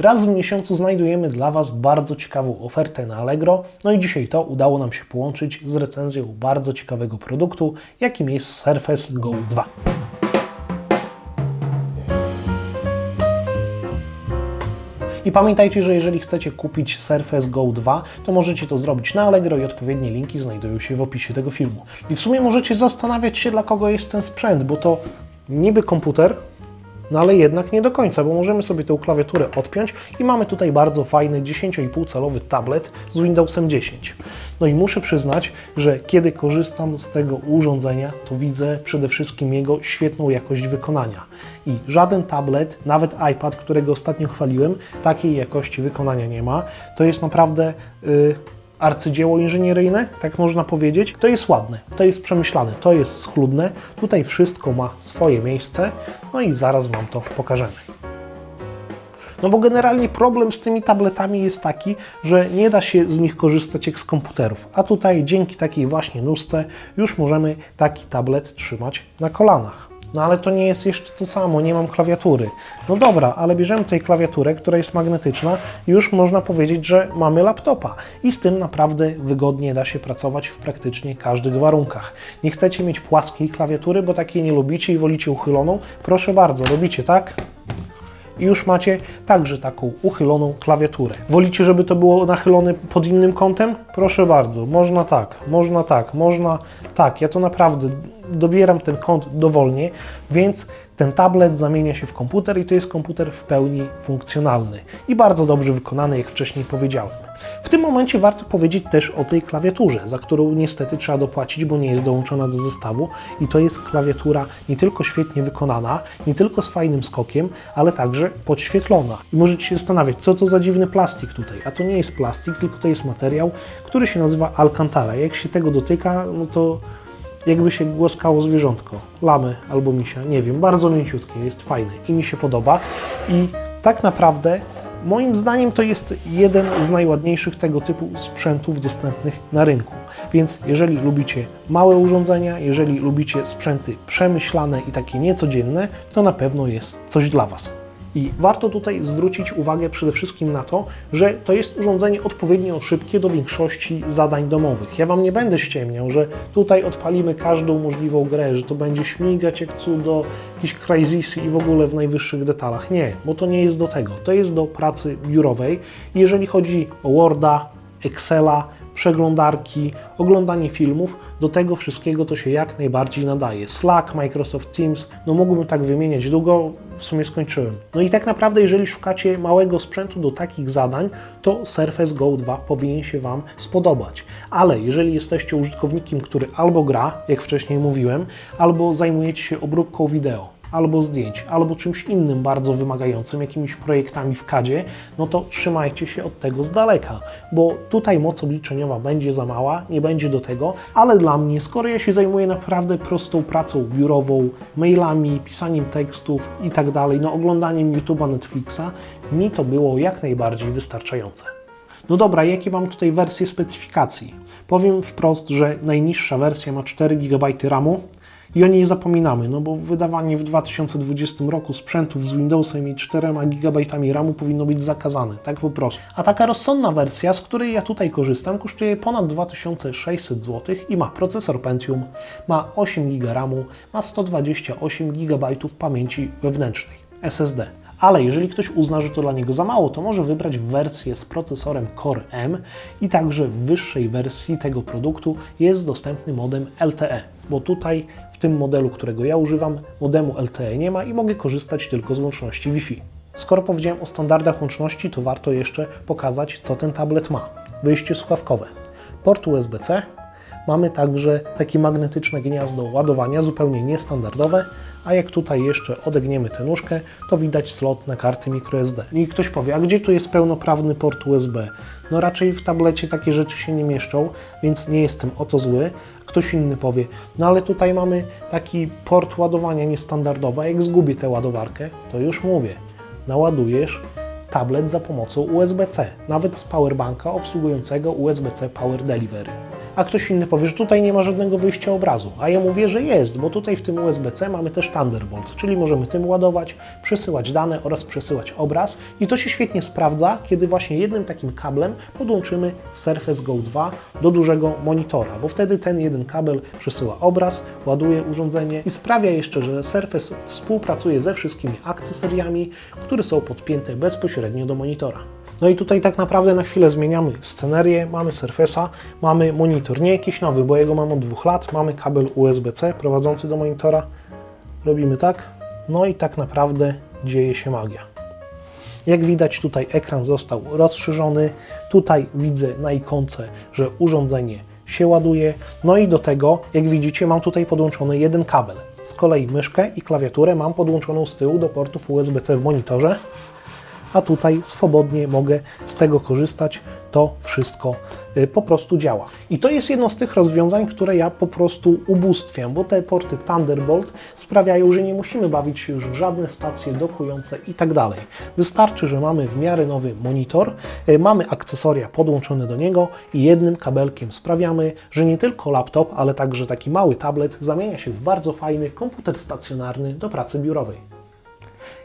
Raz w miesiącu znajdujemy dla Was bardzo ciekawą ofertę na Allegro, no i dzisiaj to udało nam się połączyć z recenzją bardzo ciekawego produktu, jakim jest Surface Go 2. I pamiętajcie, że jeżeli chcecie kupić Surface Go 2, to możecie to zrobić na Allegro i odpowiednie linki znajdują się w opisie tego filmu. I w sumie możecie zastanawiać się, dla kogo jest ten sprzęt, bo to niby komputer, no ale jednak nie do końca, bo możemy sobie tę klawiaturę odpiąć i mamy tutaj bardzo fajny 10,5 calowy tablet z Windowsem 10. No i muszę przyznać, że kiedy korzystam z tego urządzenia, to widzę przede wszystkim jego świetną jakość wykonania. I żaden tablet, nawet iPad, którego ostatnio chwaliłem, takiej jakości wykonania nie ma. To jest naprawdę... Yy, arcydzieło inżynieryjne, tak można powiedzieć. To jest ładne, to jest przemyślane, to jest schludne. Tutaj wszystko ma swoje miejsce, no i zaraz Wam to pokażemy. No bo generalnie problem z tymi tabletami jest taki, że nie da się z nich korzystać jak z komputerów. A tutaj dzięki takiej właśnie nóżce już możemy taki tablet trzymać na kolanach. No ale to nie jest jeszcze to samo, nie mam klawiatury. No dobra, ale bierzemy tutaj klawiaturę, która jest magnetyczna już można powiedzieć, że mamy laptopa. I z tym naprawdę wygodnie da się pracować w praktycznie każdych warunkach. Nie chcecie mieć płaskiej klawiatury, bo takiej nie lubicie i wolicie uchyloną? Proszę bardzo, robicie tak? I już macie także taką uchyloną klawiaturę. Wolicie, żeby to było nachylone pod innym kątem? Proszę bardzo, można tak, można tak, można tak. Ja to naprawdę dobieram ten kąt dowolnie, więc ten tablet zamienia się w komputer i to jest komputer w pełni funkcjonalny i bardzo dobrze wykonany, jak wcześniej powiedziałem. W tym momencie warto powiedzieć też o tej klawiaturze, za którą niestety trzeba dopłacić, bo nie jest dołączona do zestawu i to jest klawiatura nie tylko świetnie wykonana, nie tylko z fajnym skokiem, ale także podświetlona. I możecie się zastanawiać, co to za dziwny plastik tutaj, a to nie jest plastik, tylko to jest materiał, który się nazywa Alcantara. Jak się tego dotyka, no to jakby się głaskało zwierzątko, lamy albo misia, nie wiem, bardzo mięciutkie, jest fajne i mi się podoba i tak naprawdę moim zdaniem to jest jeden z najładniejszych tego typu sprzętów dostępnych na rynku. Więc jeżeli lubicie małe urządzenia, jeżeli lubicie sprzęty przemyślane i takie niecodzienne, to na pewno jest coś dla Was. I warto tutaj zwrócić uwagę przede wszystkim na to, że to jest urządzenie odpowiednio szybkie do większości zadań domowych. Ja Wam nie będę ściemniał, że tutaj odpalimy każdą możliwą grę, że to będzie śmigać jak cudo, jakieś crazysy i w ogóle w najwyższych detalach. Nie, bo to nie jest do tego. To jest do pracy biurowej. Jeżeli chodzi o Worda, Excela, przeglądarki, oglądanie filmów, do tego wszystkiego to się jak najbardziej nadaje. Slack, Microsoft Teams, no mógłbym tak wymieniać długo, w sumie skończyłem. No i tak naprawdę, jeżeli szukacie małego sprzętu do takich zadań, to Surface Go 2 powinien się Wam spodobać. Ale jeżeli jesteście użytkownikiem, który albo gra, jak wcześniej mówiłem, albo zajmujecie się obróbką wideo, albo zdjęć, albo czymś innym bardzo wymagającym, jakimiś projektami w CADzie, no to trzymajcie się od tego z daleka, bo tutaj moc obliczeniowa będzie za mała, nie będzie do tego, ale dla mnie, skoro ja się zajmuję naprawdę prostą pracą biurową, mailami, pisaniem tekstów i tak dalej, no oglądaniem YouTube'a, Netflixa, mi to było jak najbardziej wystarczające. No dobra, jakie mam tutaj wersje specyfikacji? Powiem wprost, że najniższa wersja ma 4 GB RAMu, i o niej zapominamy, no bo wydawanie w 2020 roku sprzętów z Windowsem i 4 GB RAMu powinno być zakazane, tak po prostu. A taka rozsądna wersja, z której ja tutaj korzystam, kosztuje ponad 2600 zł i ma procesor Pentium, ma 8 GB RAMu, ma 128 GB pamięci wewnętrznej SSD. Ale jeżeli ktoś uzna, że to dla niego za mało, to może wybrać wersję z procesorem Core M i także w wyższej wersji tego produktu jest dostępny modem LTE, bo tutaj tym modelu, którego ja używam, modemu LTE nie ma i mogę korzystać tylko z łączności Wi-Fi. Skoro powiedziałem o standardach łączności, to warto jeszcze pokazać, co ten tablet ma. Wyjście słuchawkowe, port USB-C, mamy także takie magnetyczne gniazdo ładowania, zupełnie niestandardowe, a jak tutaj jeszcze odegniemy tę nóżkę, to widać slot na karty microSD. I ktoś powie, a gdzie tu jest pełnoprawny port USB? No raczej w tablecie takie rzeczy się nie mieszczą, więc nie jestem o to zły. Ktoś inny powie, no ale tutaj mamy taki port ładowania niestandardowy, jak zgubię tę ładowarkę, to już mówię, naładujesz tablet za pomocą USB-C, nawet z powerbanka obsługującego USB-C Power Delivery. A ktoś inny powie, że tutaj nie ma żadnego wyjścia obrazu. A ja mówię, że jest, bo tutaj w tym USB-C mamy też Thunderbolt, czyli możemy tym ładować, przesyłać dane oraz przesyłać obraz i to się świetnie sprawdza, kiedy właśnie jednym takim kablem podłączymy Surface Go 2 do dużego monitora, bo wtedy ten jeden kabel przesyła obraz, ładuje urządzenie i sprawia jeszcze, że Surface współpracuje ze wszystkimi akcesoriami, które są podpięte bezpośrednio do monitora. No i tutaj tak naprawdę na chwilę zmieniamy scenerię, mamy Surface'a, mamy monitor, nie jakiś nowy, bo jego mam od dwóch lat, mamy kabel USB-C prowadzący do monitora, robimy tak, no i tak naprawdę dzieje się magia. Jak widać tutaj ekran został rozszerzony, tutaj widzę na ikonce, że urządzenie się ładuje, no i do tego, jak widzicie, mam tutaj podłączony jeden kabel. Z kolei myszkę i klawiaturę mam podłączoną z tyłu do portów USB-C w monitorze, a tutaj swobodnie mogę z tego korzystać. To wszystko y, po prostu działa. I to jest jedno z tych rozwiązań, które ja po prostu ubóstwiam, bo te porty Thunderbolt sprawiają, że nie musimy bawić się już w żadne stacje dokujące i tak dalej. Wystarczy, że mamy w miarę nowy monitor, y, mamy akcesoria podłączone do niego i jednym kabelkiem sprawiamy, że nie tylko laptop, ale także taki mały tablet zamienia się w bardzo fajny komputer stacjonarny do pracy biurowej.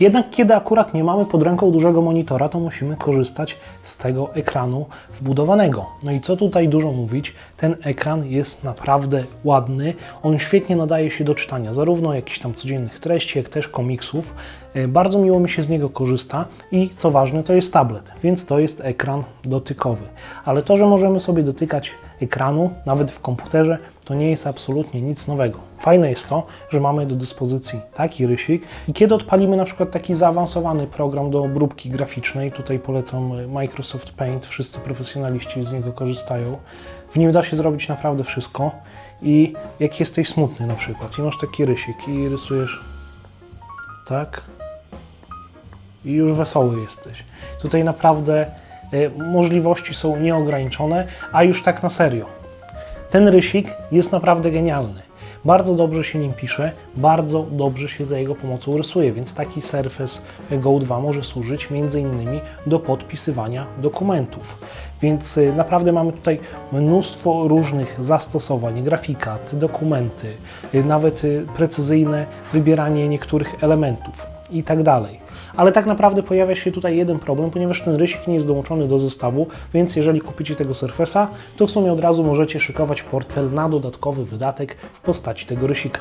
Jednak kiedy akurat nie mamy pod ręką dużego monitora, to musimy korzystać z tego ekranu wbudowanego. No i co tutaj dużo mówić, ten ekran jest naprawdę ładny, on świetnie nadaje się do czytania, zarówno jakichś tam codziennych treści, jak też komiksów. E, Bardzo miło mi się z niego korzysta i co ważne, to jest tablet, więc to jest ekran dotykowy. Ale to, że możemy sobie dotykać ekranu, nawet w komputerze, to nie jest absolutnie nic nowego. Fajne jest to, że mamy do dyspozycji taki rysik i kiedy odpalimy na przykład taki zaawansowany program do obróbki graficznej, tutaj polecam Microsoft Paint, wszyscy profesjonaliści z niego korzystają, w nim da się zrobić naprawdę wszystko i jak jesteś smutny na przykład i masz taki rysik i rysujesz tak i już wesoły jesteś. Tutaj naprawdę e, możliwości są nieograniczone, a już tak na serio. Ten rysik jest naprawdę genialny. Bardzo dobrze się nim pisze, bardzo dobrze się za jego pomocą rysuje, więc taki Surface Go 2 może służyć m.in. do podpisywania dokumentów. Więc y, naprawdę mamy tutaj mnóstwo różnych zastosowań, grafikat, dokumenty, y, nawet y, precyzyjne wybieranie niektórych elementów i tak dalej. Ale tak naprawdę pojawia się tutaj jeden problem, ponieważ ten rysik nie jest dołączony do zestawu, więc jeżeli kupicie tego Surface'a, to w sumie od razu możecie szykować portfel na dodatkowy wydatek w postaci tego rysika.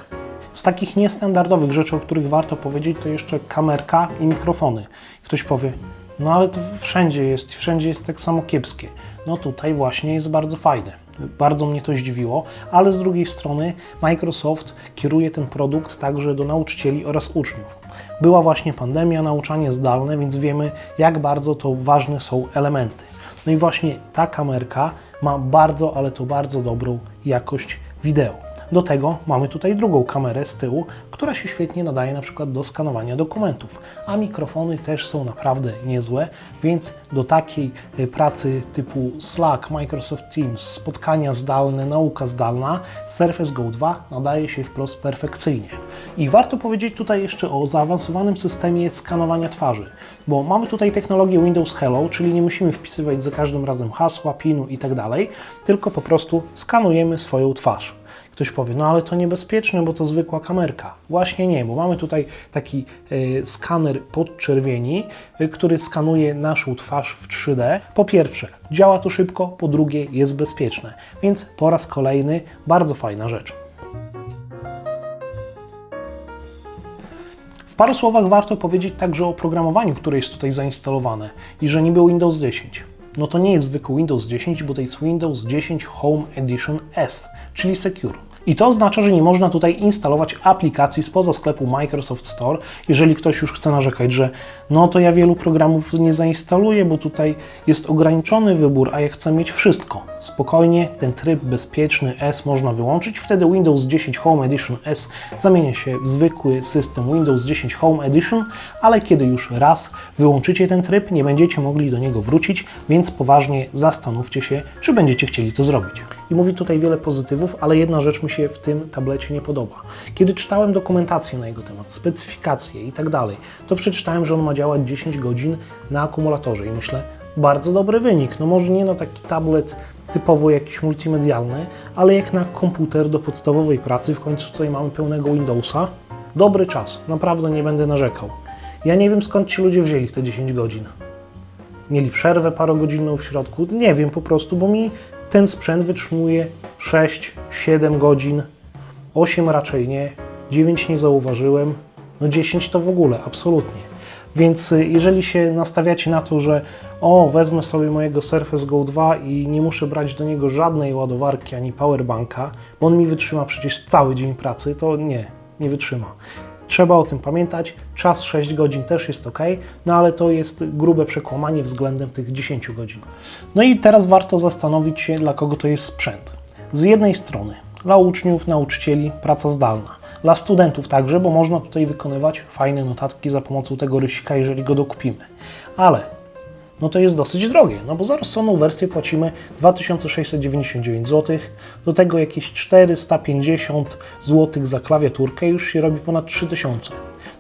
Z takich niestandardowych rzeczy, o których warto powiedzieć, to jeszcze kamerka i mikrofony. Ktoś powie, no ale to wszędzie jest, wszędzie jest tak samo kiepskie. No tutaj właśnie jest bardzo fajne. Bardzo mnie to zdziwiło, ale z drugiej strony Microsoft kieruje ten produkt także do nauczycieli oraz uczniów. Była właśnie pandemia, nauczanie zdalne, więc wiemy, jak bardzo to ważne są elementy. No i właśnie ta kamerka ma bardzo, ale to bardzo dobrą jakość wideo. Do tego mamy tutaj drugą kamerę z tyłu, która się świetnie nadaje na przykład do skanowania dokumentów, a mikrofony też są naprawdę niezłe, więc do takiej y, pracy typu Slack, Microsoft Teams, spotkania zdalne, nauka zdalna, Surface Go 2 nadaje się wprost perfekcyjnie. I warto powiedzieć tutaj jeszcze o zaawansowanym systemie skanowania twarzy, bo mamy tutaj technologię Windows Hello, czyli nie musimy wpisywać za każdym razem hasła, pinu i tak tylko po prostu skanujemy swoją twarz. Ktoś powie, no ale to niebezpieczne, bo to zwykła kamerka. Właśnie nie, bo mamy tutaj taki e, skaner podczerwieni, e, który skanuje naszą twarz w 3D. Po pierwsze, działa to szybko, po drugie, jest bezpieczne. Więc po raz kolejny bardzo fajna rzecz. W paru słowach warto powiedzieć także o programowaniu, które jest tutaj zainstalowane i że niby Windows 10. No to nie jest zwykły Windows 10, bo to jest Windows 10 Home Edition S, czyli Secure. I to oznacza, że nie można tutaj instalować aplikacji spoza sklepu Microsoft Store. Jeżeli ktoś już chce narzekać, że no to ja wielu programów nie zainstaluję, bo tutaj jest ograniczony wybór, a ja chcę mieć wszystko. Spokojnie, ten tryb bezpieczny S można wyłączyć. Wtedy Windows 10 Home Edition S zamienia się w zwykły system Windows 10 Home Edition, ale kiedy już raz wyłączycie ten tryb, nie będziecie mogli do niego wrócić, więc poważnie zastanówcie się, czy będziecie chcieli to zrobić. I mówi tutaj wiele pozytywów, ale jedna rzecz mi się w tym tablecie nie podoba. Kiedy czytałem dokumentację na jego temat, specyfikacje i tak dalej, to przeczytałem, że on ma działać 10 godzin na akumulatorze i myślę, bardzo dobry wynik. No może nie na taki tablet typowo jakiś multimedialny, ale jak na komputer do podstawowej pracy, w końcu tutaj mamy pełnego Windowsa, dobry czas, naprawdę nie będę narzekał. Ja nie wiem skąd ci ludzie wzięli te 10 godzin. Mieli przerwę parogodzinną w środku, nie wiem po prostu, bo mi ten sprzęt wytrzymuje 6-7 godzin, 8 raczej nie, 9 nie zauważyłem, no 10 to w ogóle, absolutnie. Więc y, jeżeli się nastawiacie na to, że o, wezmę sobie mojego Surface Go 2 i nie muszę brać do niego żadnej ładowarki ani powerbanka, bo on mi wytrzyma przecież cały dzień pracy, to nie, nie wytrzyma. Trzeba o tym pamiętać. Czas 6 godzin też jest ok, no ale to jest grube przekłamanie względem tych 10 godzin. No i teraz warto zastanowić się, dla kogo to jest sprzęt. Z jednej strony dla uczniów, nauczycieli praca zdalna. Dla studentów także, bo można tutaj wykonywać fajne notatki za pomocą tego rysika, jeżeli go dokupimy. Ale no to jest dosyć drogie, no bo za rozsądną wersję płacimy 2699 zł, do tego jakieś 450 zł za klawiaturkę, już się robi ponad 3000.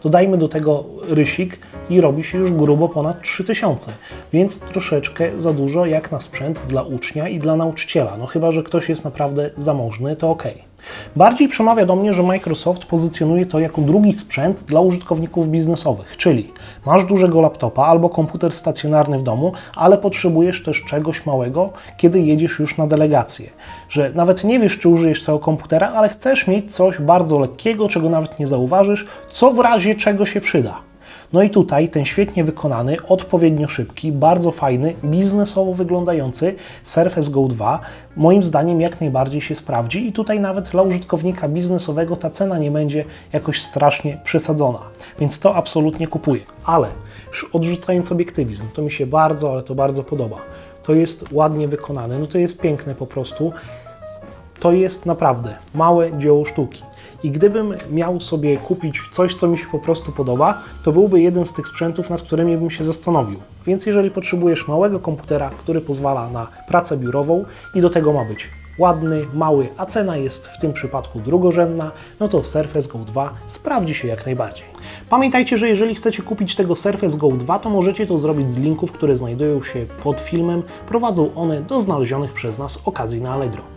Dodajmy do tego rysik i robi się już grubo ponad 3000, więc troszeczkę za dużo jak na sprzęt dla ucznia i dla nauczyciela. No chyba, że ktoś jest naprawdę zamożny, to ok. Bardziej przemawia do mnie, że Microsoft pozycjonuje to jako drugi sprzęt dla użytkowników biznesowych, czyli masz dużego laptopa albo komputer stacjonarny w domu, ale potrzebujesz też czegoś małego, kiedy jedziesz już na delegację. Że nawet nie wiesz, czy użyjesz tego komputera, ale chcesz mieć coś bardzo lekkiego, czego nawet nie zauważysz, co w razie czego się przyda. No i tutaj ten świetnie wykonany, odpowiednio szybki, bardzo fajny, biznesowo wyglądający Surface Go 2 moim zdaniem jak najbardziej się sprawdzi i tutaj nawet dla użytkownika biznesowego ta cena nie będzie jakoś strasznie przesadzona. Więc to absolutnie kupuję. Ale już odrzucając obiektywizm, to mi się bardzo, ale to bardzo podoba. To jest ładnie wykonane, no to jest piękne po prostu. To jest naprawdę małe dzieło sztuki. I gdybym miał sobie kupić coś, co mi się po prostu podoba, to byłby jeden z tych sprzętów, nad którymi bym się zastanowił. Więc jeżeli potrzebujesz małego komputera, który pozwala na pracę biurową i do tego ma być ładny, mały, a cena jest w tym przypadku drugorzędna, no to Surface Go 2 sprawdzi się jak najbardziej. Pamiętajcie, że jeżeli chcecie kupić tego Surface Go 2, to możecie to zrobić z linków, które znajdują się pod filmem. Prowadzą one do znalezionych przez nas okazji na Allegro.